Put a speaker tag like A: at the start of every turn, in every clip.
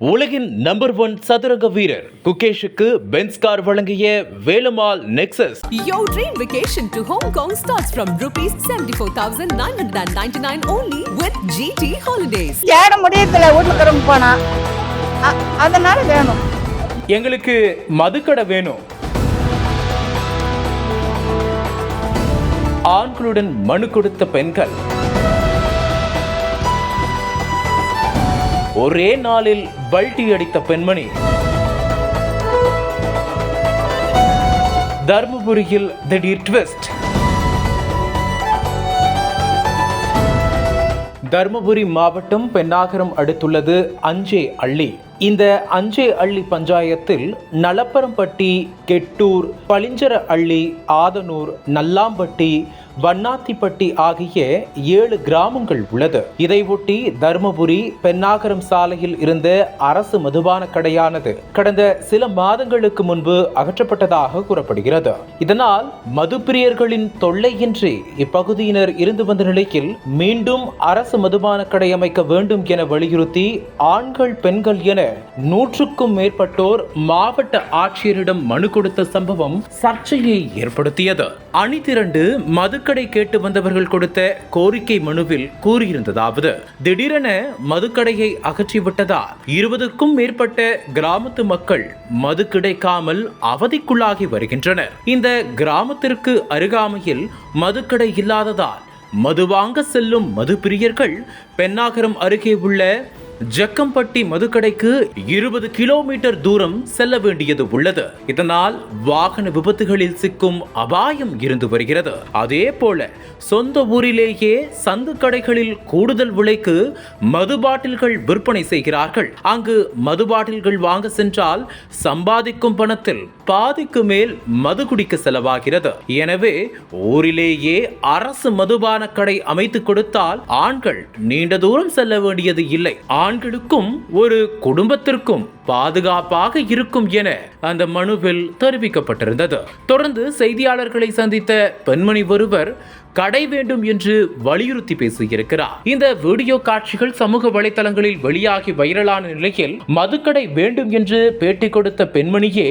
A: உலகின் number one சதுரங்க வீரர் குகேஷுக்கு பென்ஸ் கார் வழங்கிய Velumal Nexus
B: Your dream vacation to Hong Kong starts from rupees 74,999 only with GT Holidays.
C: தேட முடியல வீட்டுல திரும்ப போனா? அதனால வேணும்.
D: எங்களுக்கு மதுக்கடை வேணும்.
A: ஆண்களுடன் மனு கொடுத்த பெண்கள். ஒரே நாளில் பல்டி அடித்த பெண்மணி. தர்மபுரியில் திடீர் ட்விஸ்ட். தர்மபுரி மாவட்டம் பெண்ணாகரம் அடுத்துள்ளது அஞ்சே அள்ளி. இந்த அஞ்சே அள்ளி பஞ்சாயத்தில் நலப்பரம்பட்டி கெட்டூர் பளிஞ்சர அள்ளி ஆதனூர் நல்லாம்பட்டி வண்ணாத்திப்பட்டி ஆகிய ஏழு கிராமங்கள் உள்ளது. இதையொட்டி தருமபுரி பெண்ணாகரம் சாலையில் இருந்த அரசு மதுபான கடையானது கடந்த சில மாதங்களுக்கு முன்பு அகற்றப்பட்டதாக கூறப்படுகிறது. இதனால் மதுப்பிரியர்களின் தொல்லையின்றி இப்பகுதியினர் இருந்து வந்த நிலையில் மீண்டும் அரசு மதுபான கடை அமைக்க வேண்டும் என வலியுறுத்தி ஆண்கள் பெண்கள் என நூற்றுக்கும் மேற்பட்டோர் மாவட்ட ஆட்சியரிடம் மனு கொடுத்த சம்பவம் சர்ச்சையை ஏற்படுத்தியது. அணி திரண்டு மதுக்கடை கேட்டு வந்தவர்கள் கொடுத்த கோரிக்கை மனுவில் கூறியிருந்ததாவது திடீரென மதுக்கடையை அகற்றிவிட்டதால் இருபதுக்கும் மேற்பட்ட கிராமத்து மக்கள் மது கிடைக்காமல் அவதிக்குள்ளாகி வருகின்றனர். இந்த கிராமத்திற்கு அருகாமையில் மதுக்கடை இல்லாததால் மது வாங்க செல்லும் மதுப்பிரியர்கள் பெண்ணாகரம் அருகே உள்ள ஜக்கம்பட்டி மதுக்கடைக்கு இருபது கிலோமீட்டர் தூரம் செல்ல வேண்டியது உள்ளது. இதனால் வாகன விபத்துகளில் சிக்கும் அபாயம் இருந்து வருகிறது. அதே போல சொந்த ஊரிலேயே சந்து கடைகளில் கூடுதல் விலைக்கு மது பாட்டில்கள் விற்பனை செய்கிறார்கள். அங்கு மது பாட்டில்கள் வாங்க சென்றால் சம்பாதிக்கும் பணத்தில் பாதிக்கு மேல் மது குடிக்க செலவாகிறது. எனவே ஊரிலேயே அரசு மதுபான கடை அமைத்து கொடுத்தால் ஆண்கள் நீண்ட தூரம் செல்ல வேண்டியது இல்லை. ஆண்களுக்கும் ஒரு குடும்பத்திற்கும் பாதுகாப்பாக இருக்கும் என அந்த மனுவில் தெரிவிக்கப்பட்டிருந்தது. தொடர்ந்து செய்தியாளர்களை சந்தித்த பெண்மணி ஒருவர் கடை வேண்டும் என்று வலியுறுத்தி பேசியிருக்கிறார். இந்த வீடியோ காட்சிகள் சமூக வலைதளங்களில் வெளியாகி வைரலான நிலையில் மதுக்கடை வேண்டும் என்று பேட்டி கொடுத்த பெண்மணியே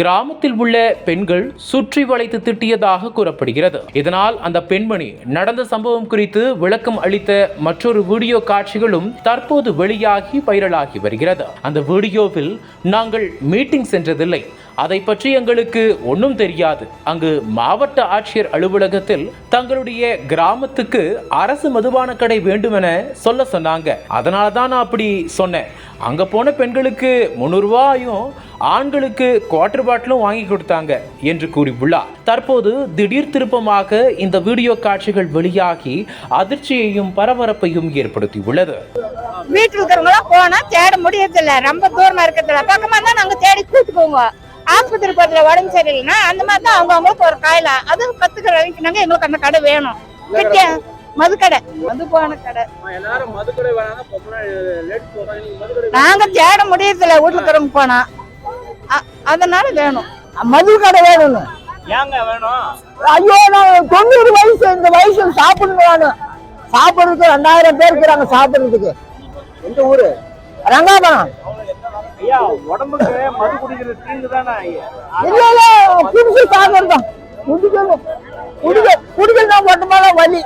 A: கிராமத்தில் உள்ள பெண்கள் சுற்றி வளைத்து திட்டியதாக கூறப்படுகிறது. இதனால் அந்த பெண்மணி நடந்த சம்பவம் குறித்து விளக்கம் அளித்த மற்றொரு வீடியோ காட்சிகளும் தற்போது வெளியாகி வைரலாகி வருகிறது. அந்த வீடியோவில் நாங்கள் மீட்டிங் சென்றதில்லை. அதை பற்றி எங்களுக்கு ஒன்றும் தெரியாது. அங்கு மாவட்ட ஆட்சியர் அலுவலகத்தில் தங்களுடைய கிராமத்துக்கு அரசு மதுபான கடை வேண்டுமென சொல்ல சொன்னாங்க. அதனால தான் நான் அப்படி சொன்னேன். அங்க போன பெண்களுக்கு முந்நூறுரூவாயும் ஆண்களுக்கு குவார்டர் பாட்டிலும் வாங்கி கொடுத்தாங்க என்று கூறியுள்ளார். தற்போது திடீர் திருப்பமாக இந்த வீடியோ காட்சிகள் வெளியாகி அதிர்ச்சியையும் பரபரப்பையும் ஏற்படுத்தியுள்ளது.
C: வீட்டில் இருக்கிறவங்க போனா தேட முடியறதில்ல. ரொம்ப தூரமா இருக்கிறதில்ல பக்கமா தான் நாங்க தேடி கூட்டு போவோம். ஆஸ்பத்திரி பக்கத்துல உடம்பு சரியில்லைன்னா அந்த மாதிரி தான் அவங்க அவங்களுக்கு ஒரு காயில. அது கத்துக்கிற வரைக்கும் எங்களுக்கு அந்த கடை வேணும். கிட்ட மதுக்கடை. மதுபான கடை.
E: நீங்க
C: தேட முடியறதில்ல. வீட்டுல இருக்கிறவங்க போனா. அதனால வேணும். மது கடை வேணும்?
F: ஐயோ நான் தொண்ணூறு வயசு இந்த வயசு சாப்பிடணும் நானு. சாப்பிடுறதுக்கு ரெண்டாயிரம் பேர் இருக்கிறாங்க சாப்பிடுறதுக்கு.
E: எந்த ஊரு?
F: ரங்காபுரம்.
E: ஐயா உடம்புக்கு மது குடிக்கிறது தீங்கு தானே
F: இல்ல இல்ல புதுசு சாப்பிடுறோம் குடிக்கணும் குடிக்க குடிக்கணும் மட்டுமால வலி?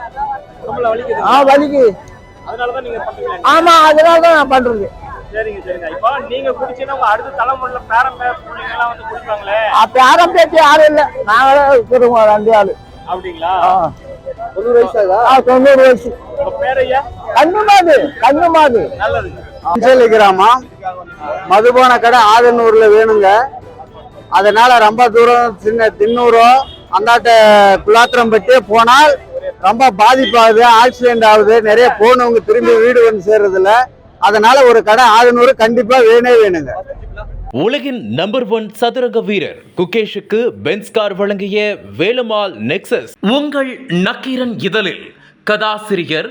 F: ஆ வலிக்கு.
E: அதனாலதான் நீங்க பண்றீங்க
F: ஆமா அதனால தான் நான் பண்றது.
E: சரிங்க சரிங்க. இப்போ நீங்க குடிச்சீங்கன்னா உங்க அடுத்த தலைமுறையில பேரம் பேர பிள்ளைங்க எல்லாம் வந்து குடிப்பாங்களே?
F: அப்ப யாரும் பேச்சு யாரும் இல்ல. நாங்களே இருக்கிறோம் ரெண்டு ஆளு.
E: அப்படிங்களா. தொண்ணூறு வயசு
F: தொண்ணூறு வயசு.
E: உங்க பேர் ஐயா?
F: கண்ணுமாது கண்ணுமாது.
E: நல்லது.
G: அஞ்சலி கிராமம் மதுபான கடை ஆதனூர்ல வேணுங்க. அதனால ரொம்ப தூரம் சின்ன தின்னூரோ அந்தாட்ட குலாத்திரம்பட்டி போனால் ரொம்ப பாதிப்பாகுது ஆக்சிடென்ட் ஆகுது நிறைய போனவங்க திரும்பி வீடு வந்து சேர்றதில்ல. அதனால ஒரு கடை ஆதனூர் கண்டிப்பா வேணே வேணுங்க.
A: உலகின் நம்பர் ஒன் சதுரங்க வீரர் குகேஷுக்கு பென்ஸ் கார் வழங்கிய வேலுமால் நெக்சஸ் உங்கள் நக்கீரன் இதழில் கதாசிரியர்